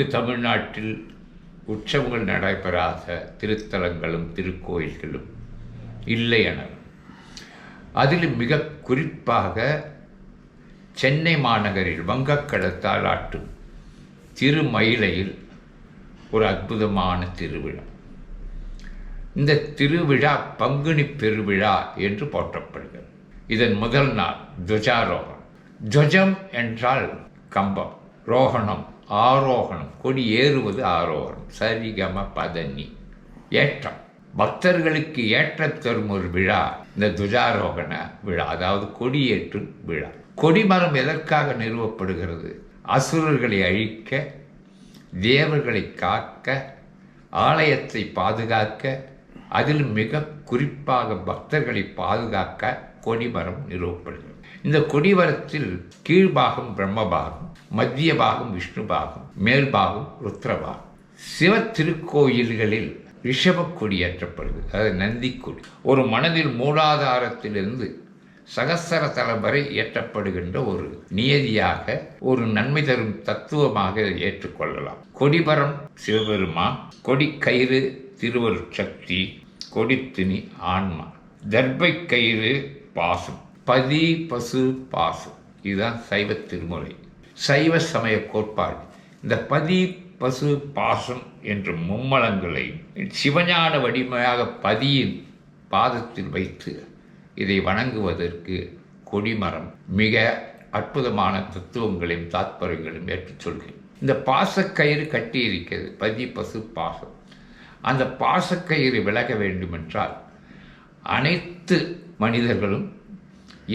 இப்போது தமிழ்நாட்டில் உற்சவங்கள் நடைபெறாத திருத்தலங்களும் திருக்கோயில்களும் இல்லை என. அதிலும் மிக குறிப்பாக சென்னை மாநகரில் வங்கக்கடத்தால் ஆட்டும் திருமயிலையில் ஒரு அற்புதமான திருவிழா. இந்த திருவிழா பங்குனி பெருவிழா என்று போற்றப்படுகிறது. இதன் முதல் நாள் துவஜாரோகணம். துவஜம் என்றால் கம்பம் ரோகணம் ஆரோகணம். கொடி ஏறுவது ஆரோகணம். சரிகம பதனி. ஏற்றம். பக்தர்களுக்கு ஏற்றம் தரும் ஒரு விழா. இந்த துஜாரோகண விழா. அதாவது கொடியேற்றும் விழா. கொடிமரம் எதற்காக நிறுவப்படுகிறது? அசுரர்களை அழிக்க தேவர்களை காக்க ஆலயத்தை பாதுகாக்க அதில் மிக குறிப்பாக பக்தர்களை பாதுகாக்க கொடிமரம் நிறுவப்படுகிறது. இந்த கொடிமரத்தில் கீழ்பாகம் பிரம்மபாகம் மத்திய பாகம் விஷ்ணு பாகம் மேல்பாகம் ருத்ரபாகம். சிவ திருக்கோயில்களில் ரிஷப கொடி ஏற்றப்படுது அதாவது நந்தி கொடி ஒரு மனதில் மூலாதாரத்திலிருந்து சகசர தலம் வரை ஏற்றப்படுகின்ற ஒரு நியதியாக ஒரு நன்மை தரும் தத்துவமாக ஏற்றுக்கொள்ளலாம். கொடிபரம் சிவபெருமான் கொடிக்கயிறு திருவருட்சக்தி கொடித்தினி ஆன்மா தர்பை கயிறு பாசம் பதி பசு பாசம். இதுதான் சைவ திருமுறை. சைவ சமய கோட்பாடு. இந்த பதி பசு பாசம் என்ற மும்மலங்களை சிவஞான வடிமையாக பதியின் பாதத்தில் வைத்து இதை வணங்குவதற்கு கொடிமரம் மிக அற்புதமான தத்துவங்களையும் தாத்பரியங்களையும் ஏற்றுச் சொல்கிறேன். இந்த பாசக்கயிறு கட்டி இருக்கிறது பதி பசு பாசம். அந்த பாசக்கயிறு விலக வேண்டுமென்றால் அனைத்து மனிதர்களும்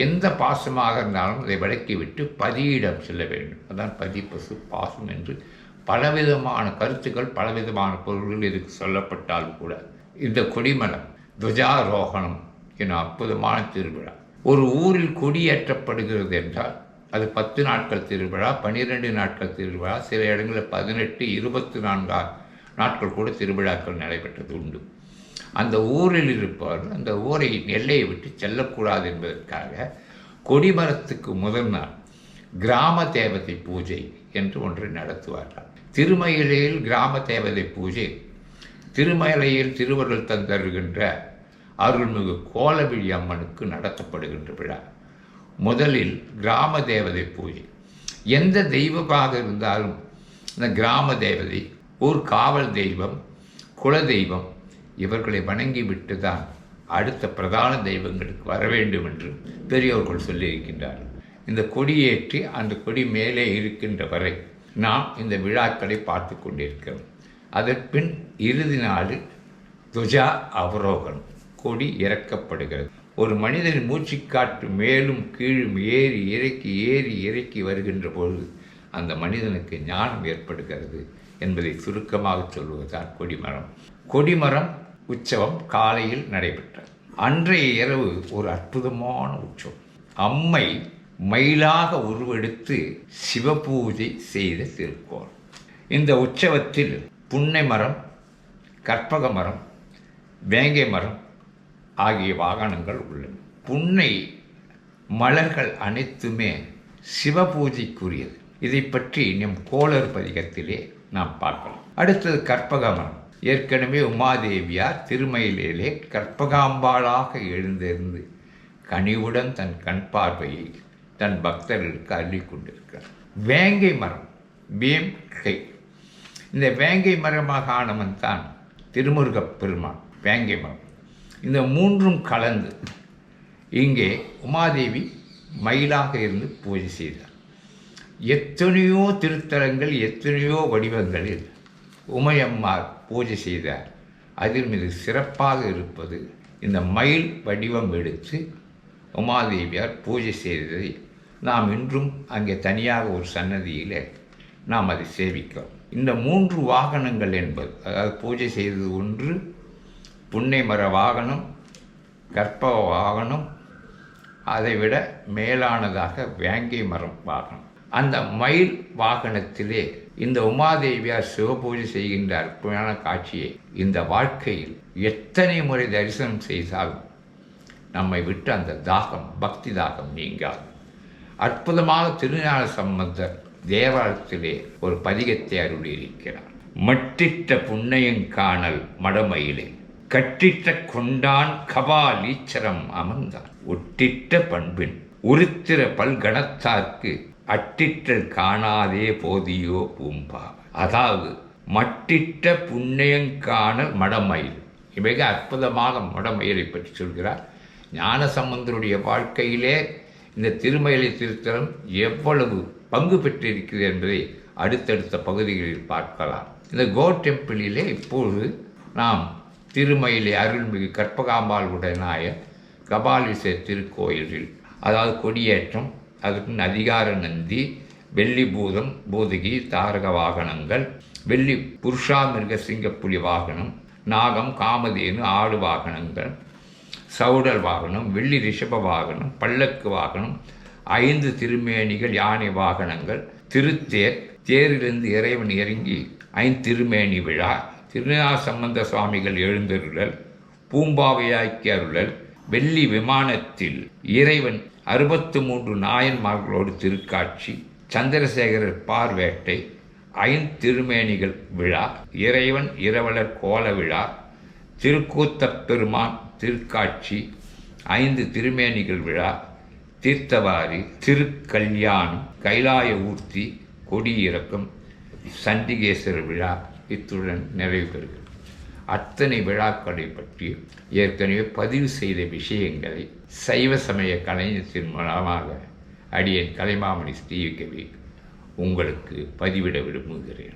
எந்த பாசமாக இருந்தாலும் அதை விளக்கிவிட்டு பதியிடம் செல்ல வேண்டும். அதான் பதி பசு பாசம் என்று பலவிதமான கருத்துக்கள் பலவிதமான பொருள்கள் இதுக்கு சொல்லப்பட்டாலும் கூட. இந்த கொடிமரம் துவஜாரோகணம் என அற்புதமான திருவிழா. ஒரு ஊரில் கொடியேற்றப்படுகிறது என்றால் அது பத்து நாட்கள் திருவிழா பன்னிரெண்டு நாட்கள் திருவிழா சில இடங்களில் பதினெட்டு இருபத்தி நான்கா நாட்கள் கூட திருவிழாக்கள் நடைபெற்றது உண்டு. அந்த ஊரில் இருப்பவர்கள் அந்த ஊரை எல்லையை விட்டு செல்லக்கூடாது என்பதற்காக கொடிமரத்துக்கு முதல் நாள் கிராம தேவதை பூஜை என்று ஒன்று நடத்துவார்கள். திருமயிலையில் கிராம தேவதை பூஜை திருமயிலையில் திருவருள் தந்தருகின்ற அருள்மிகு கோலவிழி அம்மனுக்கு நடத்தப்படுகின்ற விழா. முதலில் கிராம தேவதை பூஜை. எந்த தெய்வமாக இருந்தாலும் இந்த கிராம தேவதை ஊர் காவல் தெய்வம் குல தெய்வம் இவர்களை வணங்கிவிட்டு தான் அடுத்த பிரதான தெய்வங்களுக்கு வர வேண்டும் என்று பெரியோர்கள் சொல்லியிருக்கின்றார்கள் இந்த கொடியேற்றி அந்த கொடி மேலே இருக்கின்ற வரை நாம் இந்த விழாக்களை பார்த்து கொண்டிருக்கிறோம். அதற்பின் இறுதி நாளில் துஜா அவரோகணம் கொடி இறக்கப்படுகிறது. ஒரு மனிதன் மூச்சுக்காற்று மேலும் கீழும் ஏறி இறக்கி ஏறி இறக்கி வருகின்ற பொழுது அந்த மனிதனுக்கு ஞானம் ஏற்படுகிறது என்பதை சுருக்கமாக சொல்வதுதான் கொடிமரம். கொடிமரம் உற்சவம் காலையில் நடைபெற்றது அன்றைய இரவு ஒரு அற்புதமான உற்சவம். அம்மை மயிலாக உருவெடுத்து சிவபூஜை செய்த திருக்கோள். இந்த உற்சவத்தில் புன்னை மரம் கற்பக மரம் வேங்கை மரம் ஆகிய வாகனங்கள் உள்ளன. புன்னை மலர்கள் அனைத்துமே சிவபூஜைக்குரியது. இதை பற்றி நம் கோளர் பதிகத்திலே நாம் பார்க்கலாம். அடுத்தது கற்பக மரம். ஏற்கனவே உமாதேவியார் திருமயிலே கற்பகாம்பாளாக எழுந்திருந்து கனிவுடன் தன் கண் பார்வையை தன் பக்தர்களுக்கு அள்ளி கொண்டிருக்கிறார். வேங்கை மரம் பீம் கை. இந்த வேங்கை மரமாக ஆனவன் தான் திருமுருகப் பெருமான் வேங்கை மரம். இந்த மூன்றும் கலந்து இங்கே உமாதேவி மயிலாக இருந்து பூஜை செய்தார். எத்தனையோ திருத்தலங்கள் எத்தனையோ வடிவங்களில் உமையம்மார் பூஜை செய்தார். அதில் மிக சிறப்பாக இருப்பது இந்த மயில் வடிவம் எடுத்து உமாதேவியார் பூஜை செய்ததை நாம் இன்றும் அங்கே தனியாக ஒரு சன்னதியில் நாம் அதை சேவிக்கிறோம். இந்த மூன்று வாகனங்கள் என்பது அதாவது பூஜை செய்தது ஒன்று புன்னை மர வாகனம் கற்பக வாகனம் அதைவிட மேலானதாக வேங்கை மரம் வாகனம். அந்த மயில் வாகனத்திலே இந்த உமாதேவியார் சிவபூஜை செய்கின்ற அற்புதமான காட்சியை. இந்த வாழ்க்கையில் எத்தனை முறை தரிசனம் செய்தாலும் நம்மை விட்டு அந்த தாகம் பக்தி தாகம் நீங்காது. அற்புதமாக திருஞான சம்பந்தர் தேவாலயத்திலே ஒரு பதிகத்தை அருளியிருக்கிறார். மட்டிட்ட புன்னையங்காணல் மடமயிலே கட்டிட்ட கொண்டான் கபாலீச்சரம் அமர்ந்தான் ஒட்டிட்ட பண்பின் உருத்திர பல்கணத்தார்க்கு அட்டிட்டல் காணாதே போதியோ பூம்பா அதாவது மட்டிட்ட புண்ணியங்காணல் மடமயில். மிக அற்புதமாக மடமயிலை பற்றி சொல்கிறார். ஞானசம்பந்தருடைய வாழ்க்கையிலே இந்த திருமயிலை திருத்தலம் எவ்வளவு பங்கு பெற்றிருக்கிறது என்பதை அடுத்தடுத்த பகுதிகளில் பார்க்கலாம். இந்த கோ டெம்பிளிலே இப்பொழுது நாம் திருமயிலை அருள்மிகு கற்பகாம்பாள் உடனாய கபாலீச திருக்கோயிலில் அதாவது கொடியேற்றம் அதுக்கு அதிகார நந்தி வெள்ளி பூதம் பூதகி தாரக வாகனங்கள் வெள்ளி புருஷாமிருக சிங்கப்புலி வாகனம் நாகம் காமதேனு ஆடு வாகனங்கள் சவுடல் வாகனம் வெள்ளி ரிஷப வாகனம் பல்லக்கு வாகனம் ஐந்து திருமேனிகள் யானை வாகனங்கள் திருத்தேர் தேரிலிருந்து இறைவன் இறங்கி ஐந்து திருமேனி விழா திருநா சம்பந்த சுவாமிகள் எழுந்தருளல் பூம்பாவையாக்கி அருளல் வெள்ளி விமானத்தில் இறைவன் அறுபத்து மூன்று நாயன்மார்களோடு திருக்காட்சி சந்திரசேகரர் பார்வேட்டை ஐந்திருமேனிகள் விழா இறைவன் இரவலர் கோல விழா திருக்கூத்தப் பெருமான் திருக்காட்சி ஐந்து திருமேனிகள் விழா தீர்த்தவாரி திருக்கல்யாணம் கைலாய ஊர்த்தி கொடியிறக்கம் சண்டிகேஸ்வரர் விழா இத்துடன் நிறைவு பெறுகிறது அத்தனை விழாக்களை பற்றி ஏற்கனவே பதிவு செய்த விஷயங்களை சைவ சமய கலைஞத்தின் மூலமாக அடியேன் கலைமாமணி ஸ்ரீகவி உங்களுக்கு பதிவிட விரும்புகிறேன்.